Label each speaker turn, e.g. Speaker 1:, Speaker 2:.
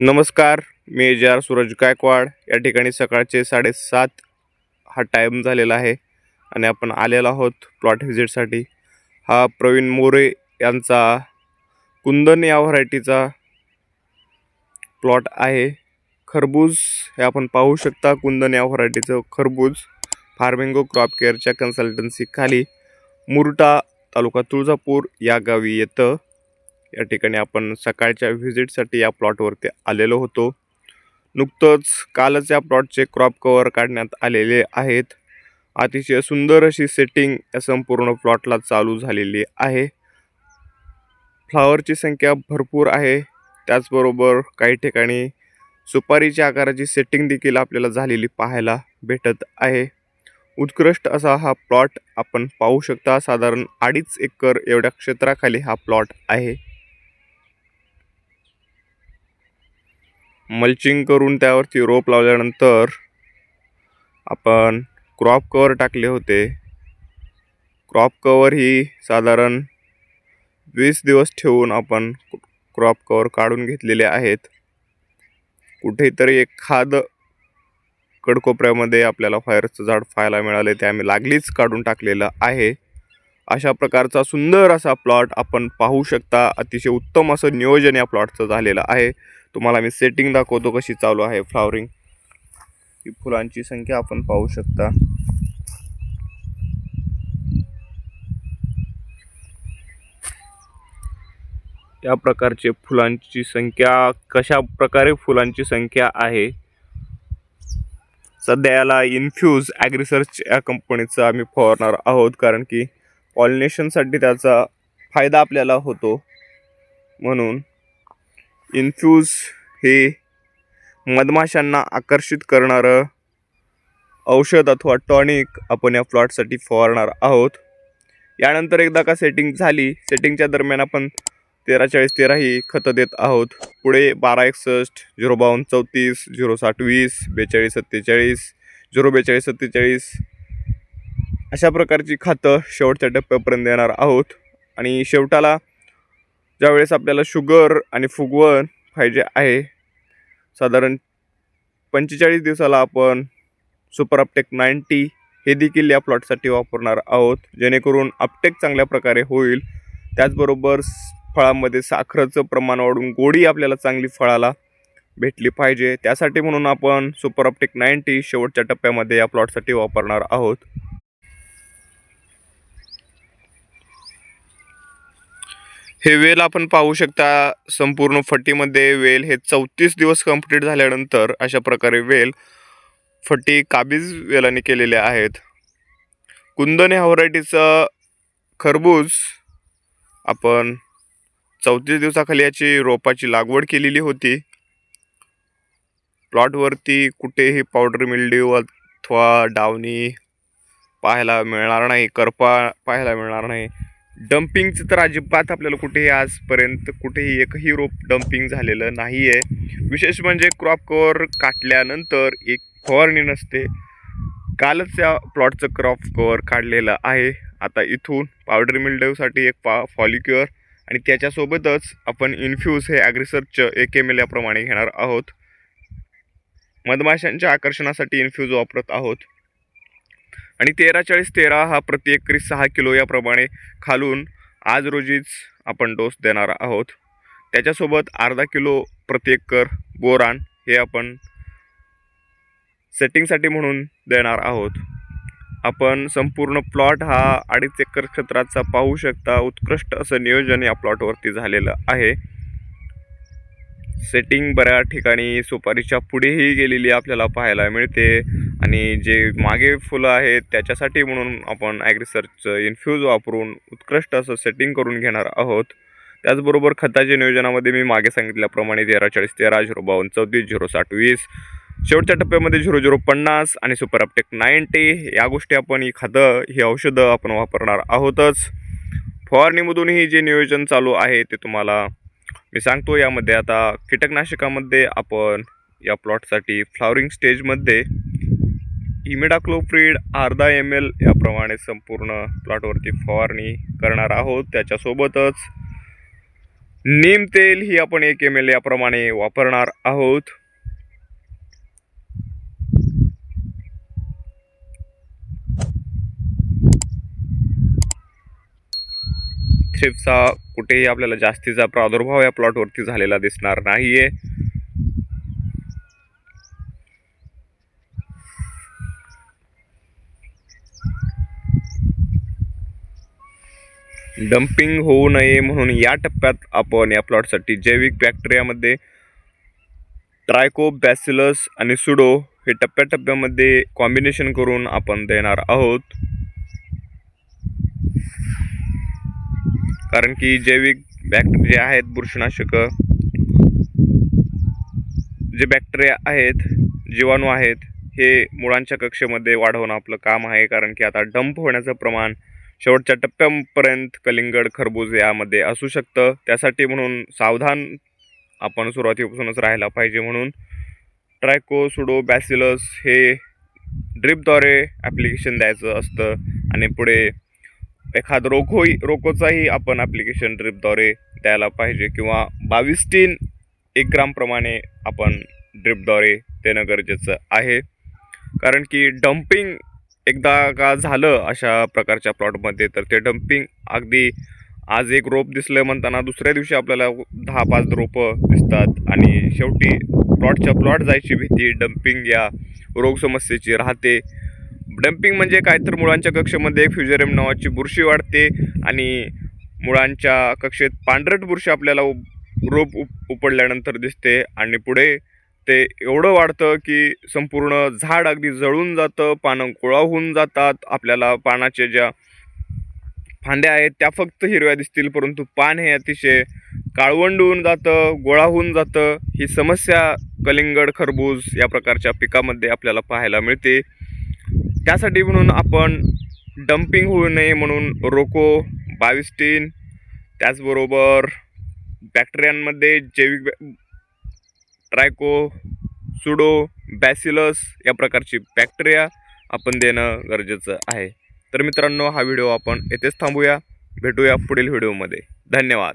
Speaker 1: नमस्कार मी जे आर सूरज गायकवाड. या ठिकाणी सकाळचे साडेसात हा टाईम झालेला आहे आणि आपण आलेलो आहोत प्लॉट व्हिजिटसाठी हा प्रवीण मोरे यांचा कुंदन या व्हरायटीचा प्लॉट आहे. खरबूज हे आपण पाहू शकता कुंदन या व्हरायटीचं खरबूज. फार्मिंगो क्रॉप केअरच्या कन्सल्टन्सीखाली मुरटा तालुका तुळजापूर या गावी येतं. या ठिकाणी आपण सकाळच्या व्हिजिटसाठी या प्लॉटवरती आलेलो होतो. नुकतंच कालच या प्लॉटचे क्रॉप कवर काढण्यात आलेले आहेत. अतिशय सुंदर अशी सेटिंग या संपूर्ण प्लॉटला चालू झालेली आहे. फ्लावरची संख्या भरपूर आहे. त्याचबरोबर काही ठिकाणी सुपारीच्या आकाराची सेटिंग देखील आपल्याला झालेली पाहायला भेटत आहे. उत्कृष्ट असा हा प्लॉट आपण पाहू शकता. साधारण अडीच एकर एवढ्या क्षेत्राखाली हा प्लॉट आहे. मल्चिंग करून त्यावरती रोप लावल्यानंतर आपण क्रॉप कवर टाकले होते. क्रॉप कवर ही साधारण वीस दिवस ठेवून आपण क्रॉप कवर काढून घेतलेले आहेत. कुठेतरी एखाद कडकोपऱ्यामध्ये आपल्याला फायरचं झाड पाहायला मिळाले ते आम्ही लागलीच काढून टाकलेलं आहे. अशा प्रकारचा सुंदर असा प्लॉट आपण पाहू शकता. अतिशय उत्तम असं नियोजन या प्लॉटचं झालेलं आहे. तुम्हाला मी सेटिंग दाखवतो कशी चालू आहे फ्लावरिंग ही फुलांची संख्या आपण पाहू शकता. या प्रकारचे फुलांची संख्या कशा प्रकारे फुलांची संख्या आहे? सध्या याला इन्फ्यूज ॲग्रिसर्च या कंपनीचं आम्ही फवारणार आहोत कारण की पॉलिनेशनसाठी त्याचा फायदा आपल्याला होतो. म्हणून इन्फ्यूज हे मधमाशांना आकर्षित करणारं औषध अथवा टॉनिक आपण या प्लॉटसाठी फवारणार आहोत. यानंतर एकदा का सेटिंग झाली सेटिंगच्या दरम्यान आपण तेरा चाळीस तेरा ही खतं देत आहोत. पुढे बारा एकसष्ट झिरो बावन्न चौतीस झिरो साठ वीस बेचाळीस सत्तेचाळीस झिरो बेचाळीस सत्तेचाळीस. अशा प्रकारची खातं शेवटच्या टप्प्यापर्यंत देणार आहोत. आणि शेवटाला ज्यावेळेस आपल्याला शुगर आणि फुगवण पाहिजे आहे साधारण पंचेचाळीस दिवसाला आपण सुपर अपटेक नाईन्टी हे देखील या प्लॉटसाठी वापरणार आहोत जेणेकरून अपटेक चांगल्या प्रकारे होईल. त्याचबरोबर स- फळामध्ये साखरेचं प्रमाण वाढून गोडी आपल्याला चांगली फळाला भेटली पाहिजे. त्यासाठी म्हणून आपण सुपर अपटेक नाईन्टी शेवटच्या टप्प्यामध्ये या प्लॉटसाठी वापरणार आहोत. हे वेल आपण पाहू शकता संपूर्ण फटीमध्ये वेल हे चौतीस दिवस कंप्लीट झाल्यानंतर अशा प्रकारे वेल फटी काबीज वेलाने केलेले आहेत. कुंदन ह्या व्हरायटीचं खरबूज आपण चौतीस दिवसाखाली याची रोपाची लागवड केलेली होती. प्लॉटवरती कुठेही पावडर मिल्ड्यू अथवा डावणी पाहायला मिळणार नाही करपा पाहायला मिळणार नाही. डम्पिंगचं तर अजिबात आपल्याला कुठेही आजपर्यंत कुठेही एकही रोप डम्पिंग झालेलं नाही आहे विशेष म्हणजे क्रॉप कवर काटल्यानंतर एक फवारणी नसते. कालच या प्लॉटचं क्रॉप कवर काढलेलं आहे. आता इथून पावडर मिल्डवसाठी एक पा फॉलिक्युअर आणि त्याच्यासोबतच आपण इन्फ्यूज हे ॲग्रिसर्च एक एम एल याप्रमाणे घेणार आहोत. मधमाशांच्या आकर्षणासाठी इन्फ्यूज वापरत आहोत. आणि तेरा चाळीस तेरा हा प्रति एकरी सहा किलो याप्रमाणे खालून आज रोजीच आपण डोस देणार आहोत. त्याच्यासोबत अर्धा किलो प्रति एकर बोरान हे आपण सेटिंगसाठी म्हणून देणार आहोत. आपण संपूर्ण प्लॉट हा अडीच एकर क्षेत्राचा पाहू शकता. उत्कृष्ट असं नियोजन या प्लॉटवरती झालेलं आहे. सेटिंग बऱ्याच ठिकाणी सुपारीच्या पुढेही गेलेली आपल्याला पाहायला मिळते. आणि जे मागे फुलं आहेत त्याच्यासाठी म्हणून आपण ॲग्रिसर्चचं इन्फ्यूज वापरून उत्कृष्ट असं सेटिंग करून घेणार आहोत. त्याचबरोबर खताच्या नियोजनामध्ये मी मागे सांगितल्याप्रमाणे तेरा चाळीस तेरा झिरो बावन्न चौतीस झिरो साठ वीस शेवटच्या टप्प्यामध्ये झिरो झिरो पन्नास आणि सुपर अपटेक नाईन्टी या गोष्टी आपण ही खतं ही औषधं आपण वापरणार आहोतच. फवारणीमधूनही जे नियोजन चालू आहे ते तुम्हाला मी सांगतो यामध्ये आता कीटकनाशकामध्ये आपण या प्लॉटसाठी फ्लॉवरिंग स्टेजमध्ये इमिडाक्लोप्रीड अर्धा एम एल याप्रमाणे संपूर्ण प्लॉटवरती फवारणी करणार आहोत. त्याच्यासोबतच नीम तेल ही आपण एक एम एल याप्रमाणे वापरणार आहोत. थ्रिप्सचा कुठेही आपल्याला जास्तीचा प्रादुर्भाव या प्लॉटवरती झालेला दिसणार नाहीये. डम्पिंग होऊ नये म्हणून या टप्प्यात आपण या प्लॉटसाठी जैविक बॅक्टेरियामध्ये ट्रायको बॅसिलस आणि सुडो हे टप्प्याटप्प्यामध्ये कॉम्बिनेशन करून आपण देणार आहोत. कारण की जैविक बॅक्टेरिया जे आहेत बुरशीनाशकं जे बॅक्टेरिया आहेत जीवाणू आहेत हे मुळांच्या कक्षेमध्ये वाढवणं आपलं काम आहे. कारण की आता डंप होण्याचं प्रमाण शेवटच्या टप्प्यापर्यंत कलिंगड खरबूज यामध्ये असू शकतं. त्यासाठी म्हणून सावधान आपण सुरुवातीपासूनच राहायला पाहिजे म्हणून ट्रायको सुडो बॅसिलस हे ड्रिपद्वारे ॲप्लिकेशन द्यायचं असतं आणि पुढे एखाद रोकोही रोकोचाही आपण ॲप्लिकेशन ड्रिपद्वारे द्यायला पाहिजे किंवा बावीस टीन एक ग्रामप्रमाणे आपण ड्रिपद्वारे देणं गरजेचं आहे. कारण की डम्पिंग एकदा का झालं अशा प्रकारच्या प्लॉटमध्ये तर ते डम्पिंग अगदी आज एक रोप दिसलं म्हणताना दुसऱ्या दिवशी आपल्याला दहा पाच रोपं दिसतात. आणि शेवटी प्लॉटच्या प्लॉट जायची भीती डम्पिंग या रोग समस्येची राहते. डम्पिंग म्हणजे काय? तर मुळांच्या कक्षेमध्ये फ्युजेरियम नावाची बुरशी वाढते आणि मुळांच्या कक्षेत पांढरट बुरशी आपल्याला उप- रोप उप उपडल्यानंतर दिसते. आणि पुढे ते एवढं वाढतं की संपूर्ण झाड अगदी जळून जातं पानं गोळा होऊन जातात. आपल्याला पानाचे ज्या फांद्या आहेत त्या फक्त हिरव्या दिसतील परंतु पान हे अतिशय काळवंड होऊन जातं गोळा होऊन जातं. ही समस्या कलिंगड खरबूज या प्रकारच्या पिकामध्ये आपल्याला पाहायला मिळते. त्यासाठी म्हणून आपण डम्पिंग होऊ नये म्हणून रोको बाविस्टीन त्याचबरोबर बॅक्टेरियांमध्ये जैविक ट्रायको सुडो बॅसिलस या प्रकारची बॅक्टेरिया आपण देणं गरजेचं आहे. तर मित्रांनो हा व्हिडिओ आपण येथेच थांबूया. भेटूया पुढील व्हिडिओमध्ये. धन्यवाद.